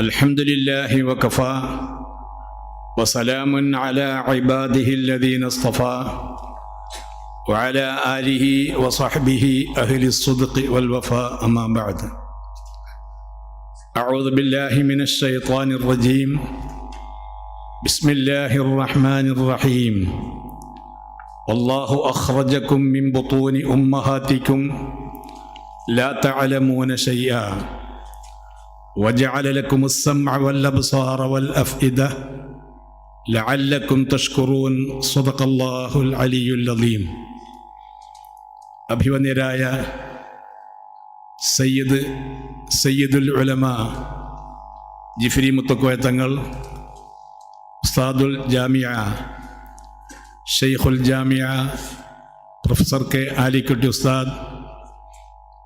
الحمد لله وكفى وسلام على عباده الذين اصطفى وعلى آله وصحبه أهل الصدق والوفاء أما بعد. أعوذ بالله من الشيطان الرجيم. بسم الله الرحمن الرحيم. والله أخرجكم من بطون أمهاتكم لا تعلمون شيئا. وجعل لكم السمع والأبصار والأفئدة لعلكم تشكرون صدق الله العلي العظيم അഭിവന്യരായ സയ്യിദ് സയ്യിദുൽ ഉലമ ജിഫ്രി മുത്തക്കോയ തങ്ങൾ ഉസ്താദുൽ ജാമിയ ഷെയ്ഖുൽ Jamia professor K Alikutty ഉസ്താദ്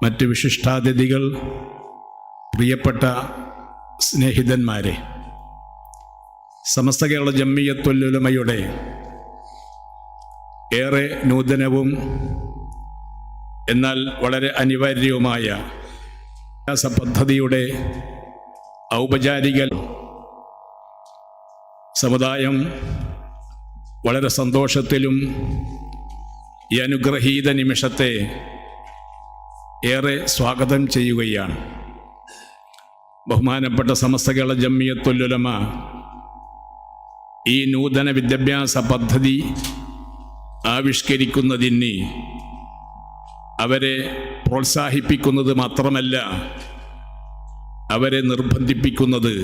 മറ്റ് വിശിഷ്ടാതിഥികൾ പ്രിയപ്പെട്ട സ്നേഹിതന്മാരെ സമസ്ത കേരള ജമ്മിയത്തൊല്ലുലമയുടെ ഏറെ നൂതനവും എന്നാൽ വളരെ അനിവാര്യവുമായ പദ്ധതിയുടെ ഔപചാരിക സമുദായം വളരെ സന്തോഷത്തിലും ഈ അനുഗ്രഹീത നിമിഷത്തെ ഏറെ സ്വാഗതം ചെയ്യുകയാണ്. ബഹുമാനപ്പെട്ട സമസ്ത കേരള ജമ്മിയത്തുല്ലുലമ ഈ നൂതന വിദ്യാഭ്യാസ പദ്ധതി ആവിഷ്കരിക്കുന്നതിന് അവരെ പ്രോത്സാഹിപ്പിക്കുന്നത് മാത്രമല്ല അവരെ നിർബന്ധിപ്പിക്കുന്നത്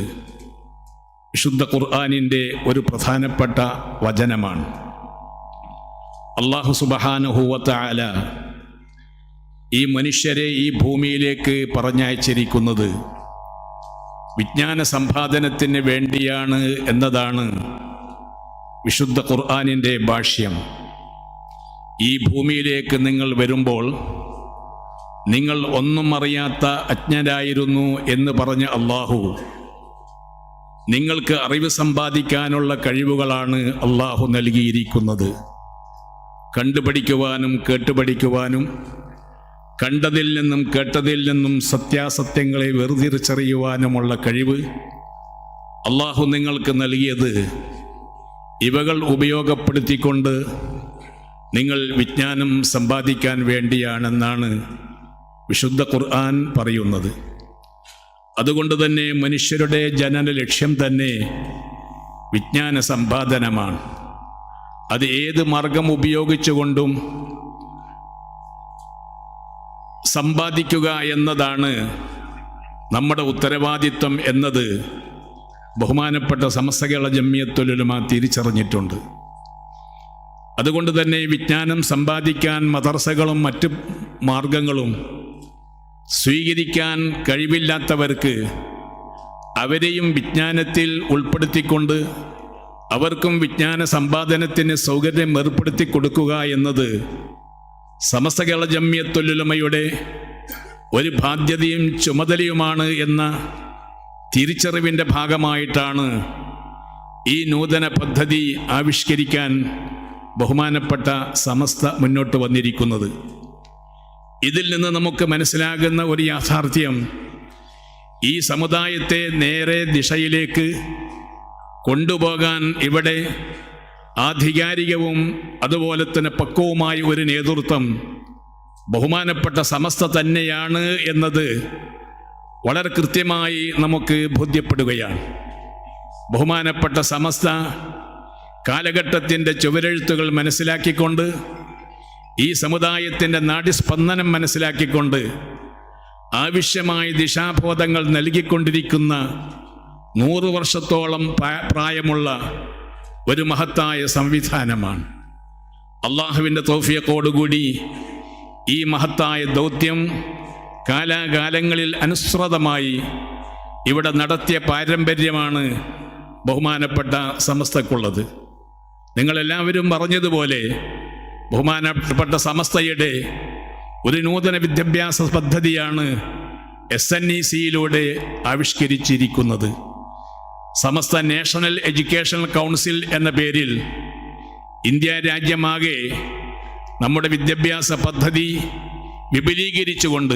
വിശുദ്ധ ഖുർആാനിന്റെ ഒരു പ്രധാനപ്പെട്ട വചനമാണ്. അള്ളാഹു സുബഹാനുഹൂവത്തായ ഈ മനുഷ്യരെ ഈ ഭൂമിയിലേക്ക് പറഞ്ഞയച്ചിരിക്കുന്നത് വിജ്ഞാന സമ്പാദനത്തിന് വേണ്ടിയാണ് എന്നതാണ് വിശുദ്ധ ഖുർആാനിന്റെ ഭാഷ്യം. ഈ ഭൂമിയിലേക്ക് നിങ്ങൾ വരുമ്പോൾ നിങ്ങൾ ഒന്നും അറിയാത്ത അജ്ഞരായിരുന്നു എന്ന് പറഞ്ഞ അള്ളാഹു നിങ്ങൾക്ക് അറിവ് സമ്പാദിക്കാനുള്ള കഴിവുകളാണ് അള്ളാഹു നൽകിയിരിക്കുന്നത്. കണ്ടുപഠിക്കുവാനും കേട്ടുപഠിക്കുവാനും കണ്ടതിൽ നിന്നും കേട്ടതിൽ നിന്നും സത്യാസത്യങ്ങളെ വേർതിരിച്ചറിയുവാനുമുള്ള കഴിവ് അള്ളാഹു നിങ്ങൾക്ക് നൽകിയത് ഇവകൾ ഉപയോഗപ്പെടുത്തിക്കൊണ്ട് നിങ്ങൾ വിജ്ഞാനം സമ്പാദിക്കാൻ വേണ്ടിയാണെന്നാണ് വിശുദ്ധ ഖുർആൻ പറയുന്നത്. അതുകൊണ്ട് തന്നെ മനുഷ്യരുടെ ജനന ലക്ഷ്യം തന്നെ വിജ്ഞാന സമ്പാദനമാണ്. അത് ഏത് മാർഗം ഉപയോഗിച്ചുകൊണ്ടും സമ്പാദിക്കുക എന്നതാണ് നമ്മുടെ ഉത്തരവാദിത്വം എന്നത്. ബഹുമാനപ്പെട്ട സമസ്തകേള ജമ്മിയത്തൊലുമ തിരിച്ചറിഞ്ഞിട്ടുണ്ട്. അതുകൊണ്ട് തന്നെ വിജ്ഞാനം സമ്പാദിക്കാൻ മദർസകളും മറ്റു മാർഗങ്ങളും സ്വീകരിക്കാൻ കഴിവില്ലാത്തവർക്ക് അവരെയും വിജ്ഞാനത്തിൽ ഉൾപ്പെടുത്തിക്കൊണ്ട് അവർക്കും വിജ്ഞാന സമ്പാദനത്തിന് സൗകര്യം ഏർപ്പെടുത്തി കൊടുക്കുക എന്നത് സമസ്ത കേരള ജമ്യത്തൊല്ലുലമയുടെ ഒരു ബാധ്യതയും ചുമതലയുമാണ് എന്ന തിരിച്ചറിവിന്റെ ഭാഗമായിട്ടാണ് ഈ നൂതന പദ്ധതി ആവിഷ്കരിക്കാൻ ബഹുമാനപ്പെട്ട സമസ്ത മുന്നോട്ട് വന്നിരിക്കുന്നത്. ഇതിൽ നിന്ന് നമുക്ക് മനസ്സിലാകുന്ന ഒരു യാഥാർത്ഥ്യം ഈ സമുദായത്തെ നേരെ ദിശയിലേക്ക് കൊണ്ടുപോകാൻ ഇവിടെ ആധികാരികവും അതുപോലെ തന്നെ പക്വവുമായ ഒരു നേതൃത്വം ബഹുമാനപ്പെട്ട സമസ്ത തന്നെയാണ് എന്നത് വളരെ കൃത്യമായി നമുക്ക് ബോധ്യപ്പെടുകയാണ്. ബഹുമാനപ്പെട്ട സമസ്ത കാലഘട്ടത്തിന്റെ ചുവരെഴുത്തുകൾ മനസ്സിലാക്കിക്കൊണ്ട് ഈ സമുദായത്തിന്റെ നാടിസ്പന്ദനം മനസ്സിലാക്കിക്കൊണ്ട് ആവശ്യമായ ദിശാബോധങ്ങൾ നൽകിക്കൊണ്ടിരിക്കുന്ന നൂറ് വർഷത്തോളം പ്രായമുള്ള ഒരു മഹത്തായ സംവിധാനമാണ്. അള്ളാഹുവിന്റെ തോഫിയക്കോടുകൂടി ഈ മഹത്തായ ദൗത്യം കാലാകാലങ്ങളിൽ അനുസൃതമായി ഇവിടെ നടത്തിയ പാരമ്പര്യമാണ് ബഹുമാനപ്പെട്ട സമസ്തക്കുള്ളത് നിങ്ങളെല്ലാവരും പറഞ്ഞതുപോലെ ബഹുമാനപ്പെട്ട സമസ്തയുടെ ഒരു നൂതന വിദ്യാഭ്യാസ പദ്ധതിയാണ് എസ് എൻ ഇ സിയിലൂടെ ആവിഷ്കരിച്ചിരിക്കുന്നത്. സമസ്ത നാഷണൽ എഡ്യൂക്കേഷണൽ കൗൺസിൽ എന്ന പേരിൽ ഇന്ത്യ രാജ്യമാകെ നമ്മുടെ വിദ്യാഭ്യാസ പദ്ധതി വിപുലീകരിച്ചുകൊണ്ട്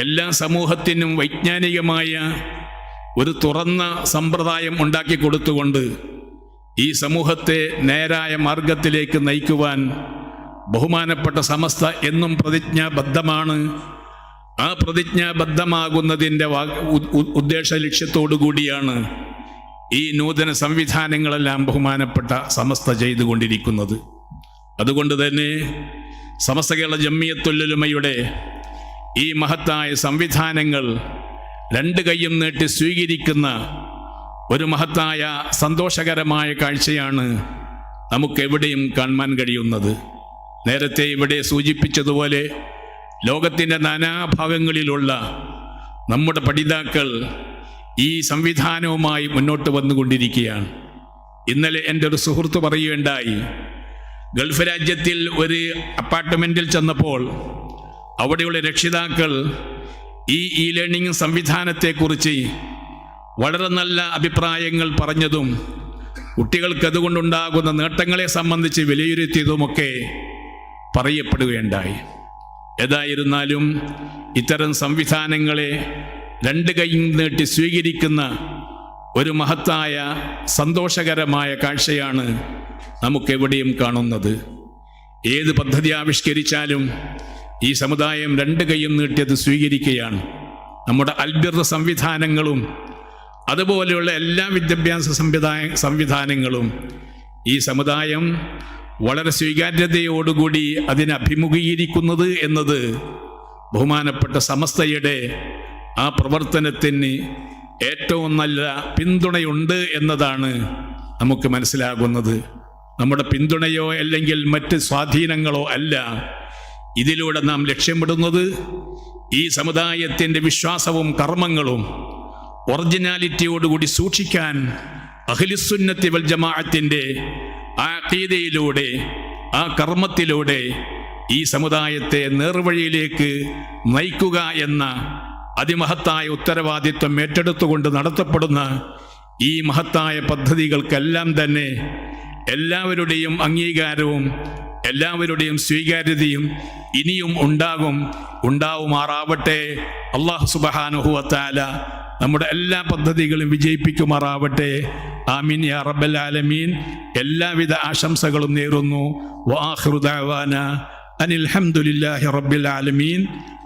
എല്ലാ സമൂഹത്തിനും വൈജ്ഞാനികമായ ഒരു തുറന്ന സമ്പ്രദായം ഉണ്ടാക്കി കൊടുത്തുകൊണ്ട് ഈ സമൂഹത്തെ നേരായ മാർഗത്തിലേക്ക് നയിക്കുവാൻ ബഹുമാനപ്പെട്ട സമസ്ത എന്നും പ്രതിജ്ഞാബദ്ധമാണ്. ആ പ്രതിജ്ഞാബദ്ധമാകുന്നതിന്റെ ഉദ്ദേശ ലക്ഷ്യത്തോടു കൂടിയാണ് ഈ നൂതന സംവിധാനങ്ങളെല്ലാം ബഹുമാനപ്പെട്ട സമസ്ത ചെയ്തുകൊണ്ടിരിക്കുന്നത്. അതുകൊണ്ട് തന്നെ സമസ്ത കേരള ജമ്മിയത്തുല്ലുമയുടെ ഈ മഹത്തായ സംവിധാനങ്ങൾ രണ്ട് കൈയും നീട്ടി സ്വീകരിക്കുന്ന ഒരു മഹത്തായ സന്തോഷകരമായ കാഴ്ചയാണ് നമുക്കെവിടെയും കാണാൻ കഴിയുന്നത്. നേരത്തെ ഇവിടെ സൂചിപ്പിച്ചതുപോലെ ലോകത്തിന്റെ നാനാഭാഗങ്ങളിലുള്ള നമ്മുടെ പഠിതാക്കൾ ഈ സംവിധാനവുമായി മുന്നോട്ട് വന്നുകൊണ്ടിരിക്കുകയാണ്. ഇന്നലെ എന്റെ ഒരു സുഹൃത്ത് പറയുകയുണ്ടായി ഗൾഫ് രാജ്യത്തിൽ ഒരു അപ്പാർട്ട്മെന്റിൽ ചെന്നപ്പോൾ അവിടെയുള്ള രക്ഷിതാക്കൾ ഈ ഇ ലേണിംഗ് സംവിധാനത്തെക്കുറിച്ച് വളരെ നല്ല അഭിപ്രായങ്ങൾ പറഞ്ഞതും കുട്ടികൾക്ക് അതുകൊണ്ടുണ്ടാകുന്ന നേട്ടങ്ങളെ സംബന്ധിച്ച് വിലയിരുത്തിയതുമൊക്കെ പറയപ്പെടുകയുണ്ടായി. ഏതായിരുന്നാലും ഇത്തരം സംവിധാനങ്ങളെ രണ്ട് കൈ നീട്ടി സ്വീകരിക്കുന്ന ഒരു മഹത്തായ സന്തോഷകരമായ കാഴ്ചയാണ് നമുക്കെവിടെയും കാണുന്നത്. ഏത് പദ്ധതി ആവിഷ്കരിച്ചാലും ഈ സമുദായം രണ്ട് കൈയും നീട്ടിയത് സ്വീകരിക്കുകയാണ്. നമ്മുടെ അൽബിർ സംവിധാനങ്ങളും അതുപോലെയുള്ള എല്ലാ വിദ്യാഭ്യാസ സംവിധായ സംവിധാനങ്ങളും ഈ സമുദായം വളരെ സ്വീകാര്യതയോടുകൂടി അതിനെ അഭിമുഖീകരിക്കുന്നത് എന്നത് ബഹുമാനപ്പെട്ട സമസ്തയുടെ ആ പ്രവർത്തനത്തിന് ഏറ്റവും നല്ല പിന്തുണയുണ്ട് എന്നതാണ് നമുക്ക് മനസ്സിലാകുന്നത്. നമ്മുടെ പിന്തുണയോ അല്ലെങ്കിൽ മറ്റ് സ്വാധീനങ്ങളോ അല്ല ഇതിലൂടെ നാം ലക്ഷ്യമിടുന്നത് ഈ സമുദായത്തിന്റെ വിശ്വാസവും കർമ്മങ്ങളും ഒറിജിനാലിറ്റിയോടുകൂടി സൂക്ഷിക്കാൻ അഖിലിസുന്നത്തി വൽ ജമാഅത്തിന്റെ ആ കീതയിലൂടെ ആ കർമ്മത്തിലൂടെ ഈ സമുദായത്തെ നേർവഴിയിലേക്ക് നയിക്കുക എന്ന അതിമഹത്തായ ഉത്തരവാദിത്വം ഏറ്റെടുത്തുകൊണ്ട് നടത്തപ്പെടുന്ന ഈ മഹത്തായ പദ്ധതികൾക്കെല്ലാം തന്നെ എല്ലാവരുടെയും അംഗീകാരവും എല്ലാവരുടെയും സ്വീകാര്യതയും ഇനിയും ഉണ്ടാകും ഉണ്ടാവുമാറാവട്ടെ. അള്ളാഹു സുബഹാനുഹുവത്താല നമ്മുടെ എല്ലാ പദ്ധതികളും വിജയിപ്പിക്കുമാറാവട്ടെ. ആമീൻ യാ റബ്ബൽ ആലമീൻ. എല്ലാവിധ ആശംസകളും നേരുന്നു. വാഹൃദാവാന അനിൽ ഹംദുലില്ലാഹി റബ്ബിൽ ആലമീൻ.